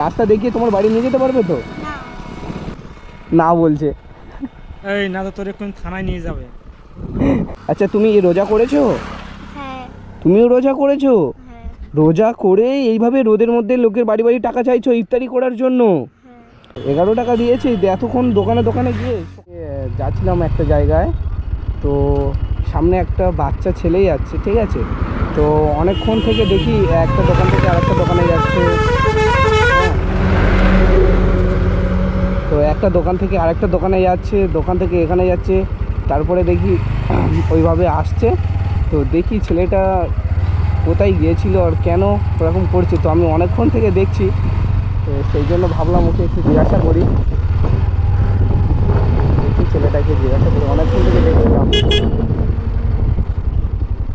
রাস্তা দেখিয়ে তোমার বাড়ি নিয়ে যেতে পারবে তো? না। না বলছে। এই না তো তোর এখন থানায় নিয়ে যাবে। আচ্ছা তুমি রোজা করেছ? হ্যাঁ। তুমিও রোজা করেছ? হ্যাঁ। রোজা করে এইভাবে রোদের মধ্যে লোকের বাড়ি বাড়ি টাকা চাইছো ইফতারি করার জন্য? হ্যাঁ। এগারো টাকা দিয়েছি দিয়ে এতক্ষণ দোকানে দোকানে গিয়ে। যাচ্ছিলাম একটা জায়গায় তো সামনে একটা বাচ্চা ছেলেই যাচ্ছে ঠিক আছে? তো অনেকক্ষণ থেকে দেখি একটা দোকান থেকে আরেকটা দোকানে যাচ্ছে হ্যাঁ। তো একটা দোকান থেকে আরেকটা দোকানে যাচ্ছে, দোকান থেকে এখানে যাচ্ছে, তারপরে দেখি ওইভাবে আসছে। তো দেখি ছেলেটা কোথায় গিয়েছিল আর কেন ওরকম করছে। তো আমি অনেকক্ষণ থেকে দেখছি, তো সেই জন্য ভাবলাম ওকে একটু জিজ্ঞাসা করি। দেখি ছেলেটাকে জিজ্ঞাসা করি, অনেকক্ষণ থেকে দেখছিলাম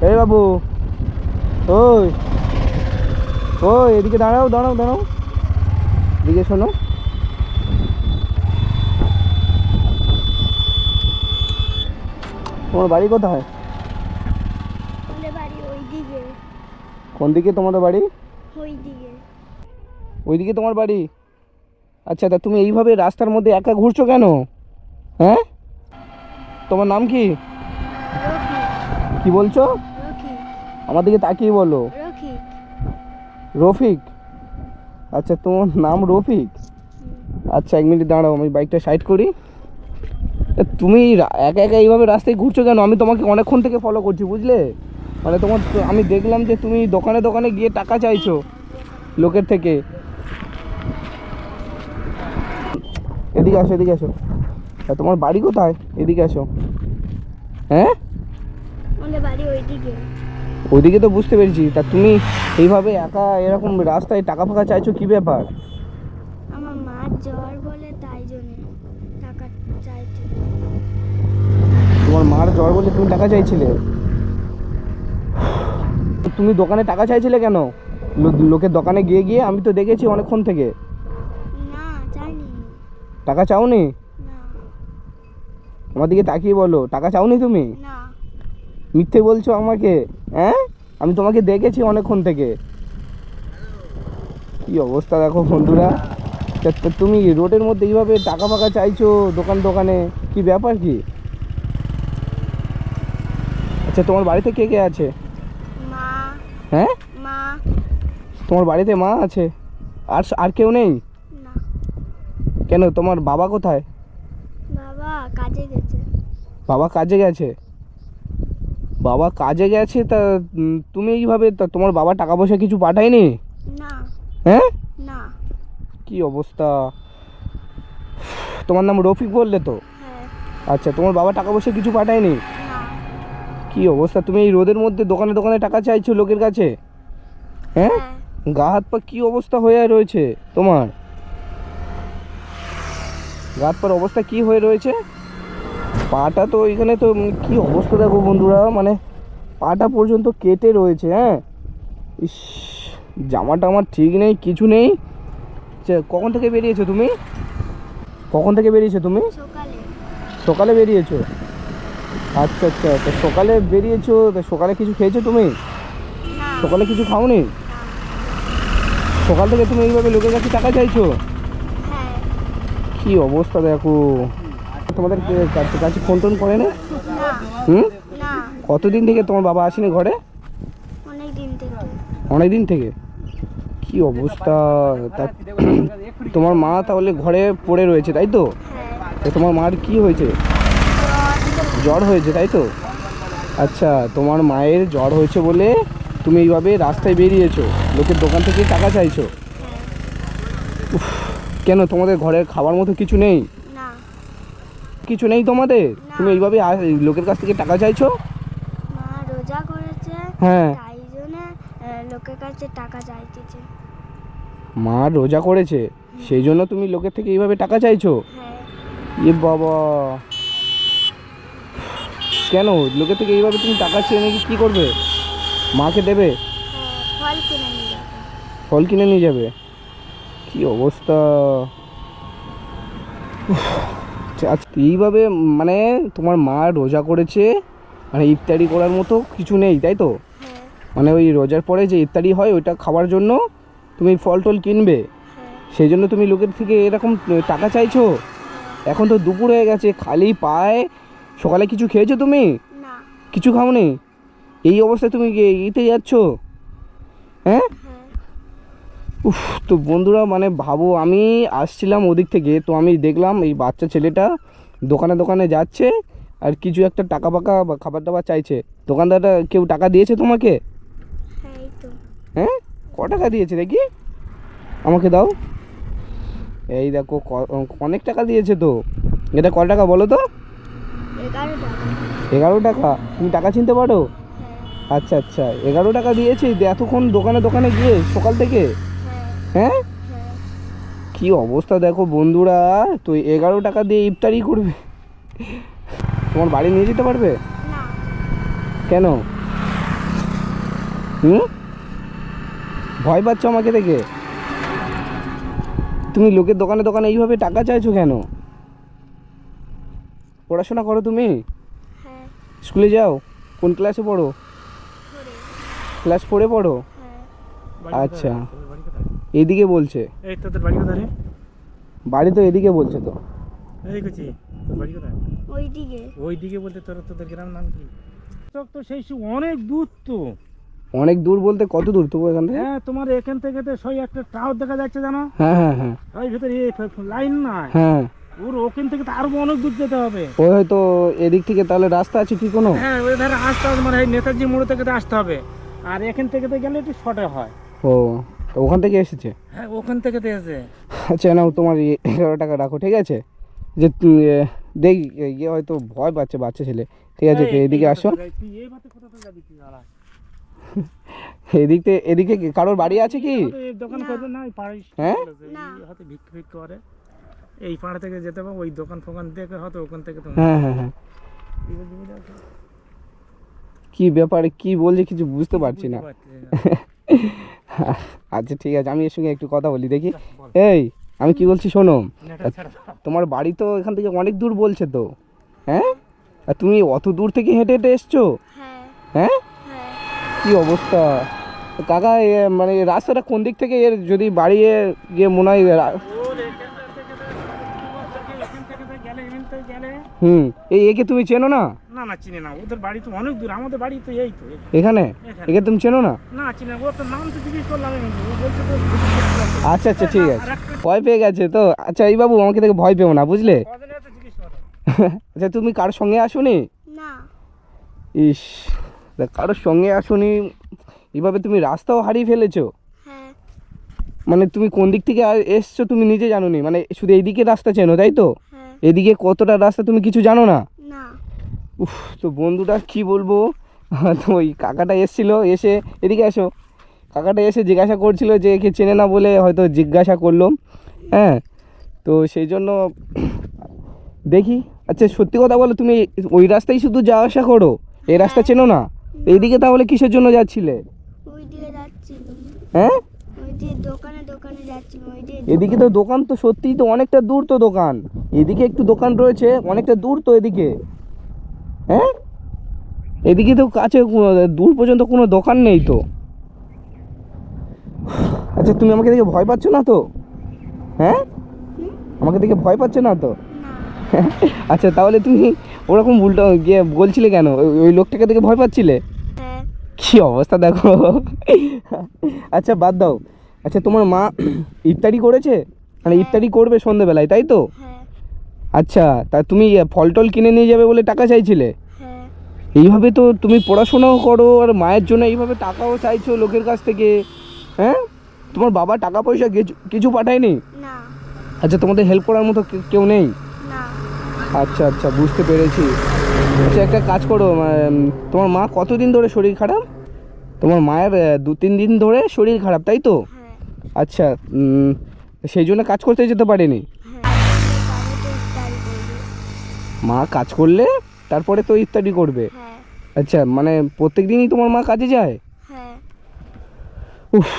এই বাবু, ওই ওই, এদিকে দাঁড়াও দাঁড়াও দাঁড়াও। এদিকে শোনো। তোমার বাড়ি কোথায়? কোন দিকে তোমাদের বাড়ি? ওই দিকে। ওইদিকে তোমার বাড়ি? আচ্ছা তা তুমি এইভাবে রাস্তার মধ্যে একা ঘুরছো কেন? হ্যাঁ? তোমার নাম কি? কি বলছো? আমার দিকে তাকিয়ে বলো। রফিক? আচ্ছা তোমার নাম রফিক? আচ্ছা এক মিনিট দাঁড়াও আমি বাইকটা সাইড করি। তুমি একা একা এইভাবে রাস্তায় ঘুরছো কেন? আমি তোমাকে অনেকক্ষণ থেকে ফলো করছি বুঝলে? মানে তোমার আমি দেখলাম যে তুমি দোকানে দোকানে গিয়ে টাকা চাইছো লোকের থেকে। এদিকে আসো এদিকে আসো। তোমার বাড়ি কোথায়? এদিকে আসো। হ্যাঁ? ওইদিকে তো বুঝতে পেরেছি। তা তুমি এইভাবে একা এরকম রাস্তায় টাকা ফাঁকা চাইছো কি ব্যাপার? মার জ্বর বলে তাই জন্য টাকা তোমার মার জ্বর বলে তুমি টাকা চাইছিলে? তুমি দোকানে টাকা চাইছিলে কেন? লোকের দোকানে গিয়ে গিয়ে আমি তো দেখেছি অনেকক্ষণ থেকে। না চাইনি। টাকা চাওনি? আমার দিকে তাকিয়ে বলো টাকা চাওনি তুমি? মিথ্যে বলছো আমাকে হ্যাঁ? আমি তোমাকে দেখেছি অনেকক্ষণ থেকে। কি অবস্থা দেখো বন্ধুরা। তা তুমি রোডের মধ্যে এইভাবে টাকা ফাঁকা চাইছো দোকান দোকানে? কি ব্যাপার কি? আচ্ছা তোমার বাড়িতে কে কে আছে? হ্যাঁ? মা। তোমার বাড়িতে মা আছে? আর আর কেউ নেই? কেন তোমার বাবা কোথায়? বাবা কাজে গেছে। বাবা কাজে গেছে? বাবা কাজে গেছে তা তুমি এইভাবে তা তোমার বাবা টাকা পয়সা কিছু পাঠায়নি? না। হ্যাঁ? কি অবস্থা? তোমার নাম রফিক বললে তো? হ্যাঁ। আচ্ছা তোমার বাবা টাকা পয়সা কিছু পাঠায়নি? কি অবস্থা? তুমি এই রোদের মধ্যে দোকানে দোকানে টাকা চাইছো লোকের কাছে? হ্যাঁ? হ্যাঁ। গা হাত পা কি অবস্থা হয়ে রয়েছে তোমার? গা হাত পার অবস্থা কি হয়ে রয়েছে? পাটা তো এখানে তো কি অবস্থা দেখো বন্ধুরা মানে পাটা পর্যন্ত কেটে রয়েছে হ্যাঁ? ইস জামাটা আমার ঠিক নেই কিছু নেই। আচ্ছা, কখন থেকে বেরিয়েছো তুমি? কখন থেকে বেরিয়েছো তুমি? সকালে। বেরিয়েছো? আচ্ছা আচ্ছা তো সকালে বেরিয়েছো তা সকালে কিছু খেয়েছো তুমি? সকালে কিছু খাওনি? সকাল থেকে তুমি এইভাবে লোকের কাছে টাকা চাইছো? হ্যাঁ। কি অবস্থা দেখো। তোমাদের কাছে কাছে ফোন টোন করে না? হুম? কতদিন থেকে তোমার বাবা আসেনি ঘরে? অনেক দিন থেকে? কি অবস্থা? তা তোমার মা তাহলে ঘরে পড়ে রয়েছে তাই তো? তোমার মার কি হয়েছে? জ্বর হয়েছে তাই তো? আচ্ছা তোমার মায়ের জ্বর হয়েছে বলে তুমি এইভাবে রাস্তায় বেরিয়েছো লোকের দোকান থেকে টাকা চাইছো? কেন তোমাদের ঘরের খাবার মতো কিছু নেই? কিছু নেই তোমাদের? তুমি এইভাবে লোকের কাছ থেকে টাকা চাইছো? মা রোজা করেছে হ্যাঁ। লোকের কাছে টাকা চাইতেছে। মা রোজা করেছে সেই জন্য তুমি লোকের থেকে এইভাবে টাকা চাইছো? হ্যাঁ। এ বাবা। কেন? লোকের থেকে এইভাবে তুমি টাকা চেয়ে নাকি কী করবে? মাকে দেবে? হ্যাঁ, ফল কিনে নিয়ে যাবে। কি অবস্থা? আচ্ছা আচ্ছা, এইভাবে মানে তোমার মা রোজা করেছে মানে ইফতারি করার মতো কিছু নেই তাই তো? হ্যাঁ। মানে ওই রোজার পরে যে ইফতারি হয় ওইটা খাওয়ার জন্য তুমি ফল টল কিনবে? হ্যাঁ। সেই জন্য তুমি লোকের থেকে এরকম টাকা চাইছো? এখন তো দুপুর হয়ে গেছে খালি পায়ে। সকালে কিছু খেয়েছো তুমি? কিছু খাওনি? এই অবস্থায় তুমি ইতে যাচ্ছ? হ্যাঁ? হ্যাঁ। উফ তো বন্ধুরা মানে ভাবো আমি আসছিলাম ওদিক থেকে তো আমি দেখলাম এই বাচ্চা ছেলেটা দোকানে দোকানে যাচ্ছে আর কিছু একটা টাকা পাকা বা খাবার দাবার চাইছে। দোকানদারটা কেউ টাকা দিয়েছে তোমাকে? হ্যাঁ হ্যাঁ? ক টাকা দিয়েছে দেখি? আমাকে দাও। এই দেখো অনেক টাকা দিয়েছে তো। এটা ক টাকা বলো তো? এগারো টাকা। তুমি টাকা চিনতে পারো? হ্যাঁ। আচ্ছা আচ্ছা। এগারো টাকা দিয়েছি এতক্ষণ দোকানে দোকানে গিয়ে সকাল থেকে? হ্যাঁ। হ্যাঁ? হ্যাঁ। কি অবস্থা দেখো বন্ধুরা তো এগারো টাকা দিয়ে ইফতারি করবে? তোমার বাড়ি নিয়ে যেতে পারবে? কেন? হুম? ভয় পাচ্ছ আমাকে দেখে? তুমি লোকের দোকানে দোকানে এইভাবে টাকা চাইছো কেন? পড়াশোনা করো তুমি? হ্যাঁ। স্কুলে যাও? কোন ক্লাসে পড়ো? ক্লাস ফোরে পড়ো? হ্যাঁ? আচ্ছা। এইদিকে বলছে। এই তোদের বাড়ি কোথায় রে? বাড়ি তো এদিকে বলছে তো। এই কুচি তোর বাড়ি কোথায়? ওইদিকে। ওই বলতে তোর তোদের গ্রাম নাম কি? তো সেই অনেক দূর তো। অনেক দূর বলতে কত দূর তবু এখান থেকে? হ্যাঁ তোমার এখান থেকে তো সই একটা টাওয়ার দেখা যাচ্ছে জানো? হ্যাঁ হ্যাঁ হ্যাঁ। ওই ভিতরে লাইন নাই। হ্যাঁ। ওর ওখান থেকে তো আরও অনেক দূর যেতে হবে। ওই হয়তো এদিক থেকে তাহলে রাস্তা আছে কি কোনো? হ্যাঁ ওই ধারে আসতে হবে মানে এই নেতাজি মোড় থেকে আসতে হবে। আর এখান থেকে তো গেলে একটু শর্টে হয়। ও তো ওখান থেকে এসেছে? হ্যাঁ ওখান থেকে তো এসে। আচ্ছা নাও তোমার এই এগারো টাকা রাখো ঠিক আছে? যে দেখ ইয়ে হয়তো ভয় পাচ্ছে বাচ্চা ছেলে। ঠিক আছে এই, এদিকে এই আসো। এদিক থেকে এদিকে কি কারোর বাড়ি আছে কি? দোকান করবে না পাড়ায় হ্যাঁ? এই হাতে ভিক্ষা ভিক্ষা করে। এই পাড়া থেকে যেতে হবে ওই দোকান ফোকান দেখে হয়তো ওখান থেকে তুমি হ্যাঁ হ্যাঁ হ্যাঁ। কি ব্যাপারে কি বলছে কিছু বুঝতে পারছি না। আচ্ছা ঠিক আছে আমি এর সঙ্গে একটু কথা বলি দেখি। এই আমি কি বলছি শোনো। তোমার বাড়ি তো এখান থেকে অনেক দূর বলছে তো হ্যাঁ? আর তুমি অত দূর থেকে হেঁটে হেঁটে এসছো? হ্যাঁ। হ্যাঁ? কি অবস্থা? কাকা মানে রাস্তাটা কোন দিক থেকে? এর যদি বাড়ি এ গিয়ে মনে হয় হুম এই একে তুমি চেনো না? না না চিনি না। ওদের বাড়ি তো অনেক দূর। আমাদের বাড়ি তো এই তো এখানে। একে তুমি চেনো না? না চিনি না। ওর তো নাম তো জিজ্ঞেস করলাম। আচ্ছা আচ্ছা ঠিক আছে। ভয় পেয়ে গেছে তো। আচ্ছা এই বাবু আমাকে দেখে ভয় পেও না বুঝলে? আচ্ছা তুমি কার সঙ্গে আসোনি? না। ইস। কারোর সঙ্গে আসোনি এভাবে তুমি রাস্তাও হারিয়ে ফেলেছো। হ্যাঁ। মানে তুমি কোন দিক থেকে এসছো তুমি নিজে জানো নি মানে শুধু এইদিকে রাস্তা চেনো তাই তো? হ্যাঁ। এদিকে কতটা রাস্তা তুমি কিছু জানো না? না। উফ তো বন্ধুটা কি বলব? তো ওই কাকাটা এসছিল এসে এদিকে আসো। কাকাটা এসে জিজ্ঞাসা করছিল যে একে চেনে না বলে হয়তো জিজ্ঞাসা করল। হ্যাঁ তো সেই জন্য দেখি। আচ্ছা সত্যি কথা বলো তুমি ওই রাস্তায় শুধু যাওয়া আসা করো? এই রাস্তা চেনো না? এইদিকে তাহলে কিসের জন্য যাচ্ছিলে? হ্যাঁ? দোকানে দোকানে যাচ্ছি এদিকে তো দোকান তো সত্যিই তো অনেকটা দূর তো দোকান। এদিকে একটু দোকান রয়েছে অনেকটা দূর তো এদিকে। হ্যাঁ? এদিকে তো কাছে দূর পর্যন্ত কোনো দোকান নেই তো। আচ্ছা তুমি আমাকে দেখে ভয় পাচ্ছ না তো? হ্যাঁ? আমাকে দেখে ভয় পাচ্ছ না তো? আচ্ছা তাহলে তুমি ওরকম উল্টো গিয়ে বলছিলে কেন? ওই- লোকটাকে দেখে ভয় পাচ্ছিলে? কি অবস্থা দেখো? আচ্ছা বাদ দাও। আচ্ছা তোমার মা ইফতারি করেছে? মানে হ্যাঁ। ইফতারি করবে সন্ধেবেলায় তাই তো? হ্যাঁ। আচ্ছা তা তুমি ফল টল কিনে নিয়ে যাবে বলে টাকা চাইছিলে? হ্যাঁ। এইভাবে তো তুমি পড়াশোনাও করো আর মায়ের জন্য এইভাবে টাকাও চাইছো লোকের কাছ থেকে হ্যাঁ? তোমার বাবা টাকা পয়সা কিছু- কিছু পাঠায়নি? আচ্ছা তোমাদের হেল্প করার মতো কেউ নেই? আচ্ছা আচ্ছা বুঝতে পেরেছি। আচ্ছা একটা কাজ করো তোমার মা কতদিন ধরে শরীর খারাপ? তোমার মায়ের দু তিন দিন ধরে শরীর খারাপ তাই তো? হ্যাঁ। আচ্ছা সেই জন্য কাজ করতে যেতে পারেনি? হ্যাঁ। ইফতারি মা কাজ করলে তারপরে তো ইত্যাদি করবে। হ্যাঁ। আচ্ছা মানে প্রত্যেক দিনই তোমার মা কাজে যায়? উফ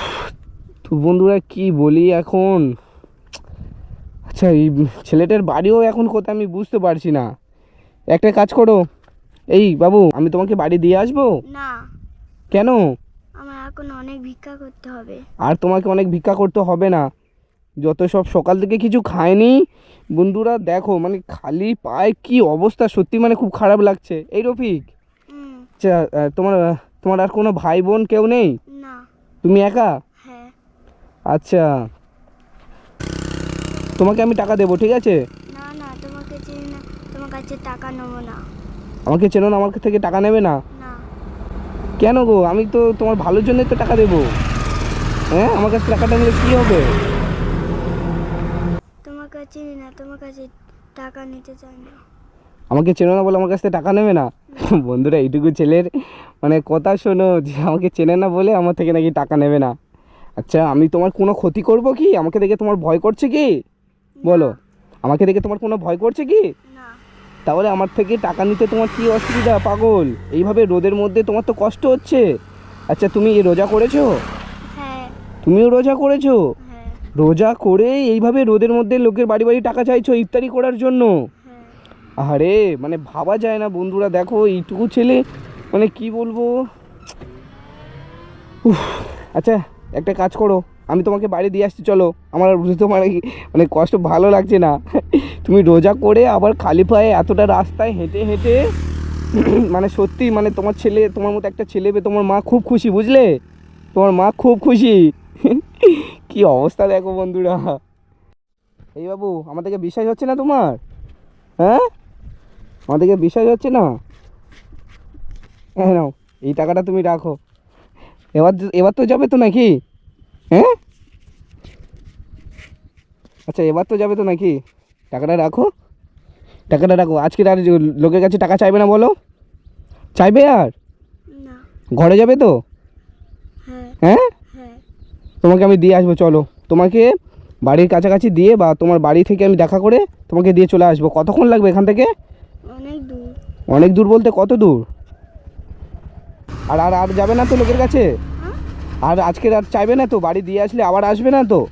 তো বন্ধুরা কি বলি এখন? আচ্ছা এই ছেলেটার বাড়িও এখন কোথায় আমি বুঝতে পারছি না। একটা কাজ করো। এই বাবু আমি তোমাকে বাড়ি দিয়ে আসব? না। কেন? আমার এখন অনেক ভিক্ষা করতে হবে। আর তোমাকে অনেক ভিক্ষা করতে হবে না। যত সব সকাল থেকে কিছু খায়নি বন্ধুরা দেখো মানে খালি পায়ে কি অবস্থা সত্যি মানে খুব খারাপ লাগছে। এই রফিক আচ্ছা তোমার তোমার আর কোনো ভাই বোন কেউ নেই? না। তুমি একা? হ্যাঁ। আচ্ছা। তোমাকে আমি টাকা দেবো ঠিক আছে না না তোমাকে চিনি না তোমার কাছে টাকা নেব না। আমাকে চেনো না আমার কাছ থেকে টাকা নেবে না? না। কেন গো? আমি তো তোমার ভালোর জন্যই তো টাকা দেবো। হ্যাঁ? আমার কাছে টাকাটা নিলে কী হবে? তোমাকে চিনি না তোমার কাছে টাকা নিতে চাই না। আমাকে চেনো না বলে আমার কাছ থেকে টাকা নেবে না? বন্ধুরা এইটুকু ছেলের মানে কথা শোনো যে আমাকে চেনে না বলে আমার থেকে নাকি টাকা নেবে না। আচ্ছা আমি তোমার কোনো ক্ষতি করব কি? আমাকে দেখে তোমার ভয় করছে কি? বলো। আমাকে দেখে তোমার কোনো ভয় করছে কি? তাহলে আমার থেকে টাকা নিতে তোমার কি অসুবিধা পাগল? এইভাবে রোদের মধ্যে তোমার তো কষ্ট হচ্ছে। আচ্ছা তুমি রোজা করেছ? হ্যাঁ। তুমিও রোজা করেছ? হ্যাঁ। রোজা করে এইভাবে রোদের মধ্যে লোকের বাড়ি বাড়ি টাকা চাইছো ইফতারি করার জন্য? হ্যাঁ। আরে মানে ভাবা যায় না বন্ধুরা দেখো এইটুকু ছেলে মানে কি বলব? আচ্ছা একটা কাজ করো আমি তোমাকে বাড়ি দিয়ে আসছি চলো। আমার তোমার মানে কষ্ট ভালো লাগছে না। তুমি রোজা করে আবার খালি পায়ে এতটা রাস্তায় হেঁটে হেঁটে মানে সত্যি মানে তোমার ছেলে, তোমার মতো একটা ছেলে পেয়ে তোমার মা খুব খুশি, বুঝলে? তোমার মা খুব খুশি। কি অবস্থা দেখো বন্ধুরা। এই বাবু, আমাদেরকে বিশ্বাস হচ্ছে না তোমার? হ্যাঁ? আমাদেরকে বিশ্বাস হচ্ছে না? হ্যাঁ নাও, এই টাকাটা তুমি রাখো। এবার এবার তো যাবে তো নাকি? হ্যাঁ? আচ্ছা এবার তো যাবে তো নাকি? টাকাটা রাখো। টাকাটা রাখো। আজকে আর লোকের কাছে টাকা চাইবে না বলো? চাইবে আর? ঘরে যাবে তো? হ্যাঁ। হ্যাঁ? হ্যাঁ। তোমাকে আমি দিয়ে আসব চলো। তোমাকে বাড়ির কাছাকাছি দিয়ে বা তোমার বাড়ি থেকে আমি দেখা করে তোমাকে দিয়ে চলে আসব। কতক্ষণ লাগবে এখান থেকে? অনেক দূর। অনেক দূর বলতে কত দূর? আর আর আর যাবে না তো লোকের কাছে? হ্যাঁ। আর আজকে আর চাইবে না তো? বাড়ি দিয়ে আসলে আবার আসবে না তো?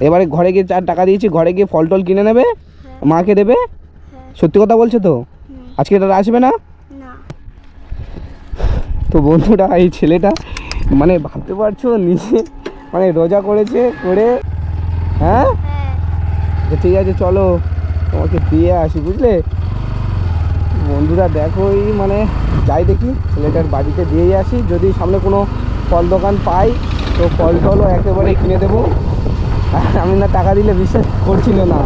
এবারে ঘরে গিয়ে চার টাকা দিয়েছি ঘরে গিয়ে ফল টল কিনে নেবে হ্যাঁ। মাকে দেবে? হ্যাঁ। সত্যি কথা বলছো তো? আজকে আর আসবে না? তো বন্ধুটা এই ছেলেটা মানে ভাবতে পারছ নিজে মানে রোজা করেছে করে হ্যাঁ? হ্যাঁ। ঠিক আছে চলো তোমাকে দিয়ে আসি বুঝলে? বন্ধুরা দেখো এই মানে যাই দেখি ছেলেটার বাড়িতে দিয়েই আসি যদি সামনে কোনো ফল দোকান পাই তো ফল টলও একেবারে কিনে দেবো। আমি না টাকা দিলে বিশ্বাস করছিল না।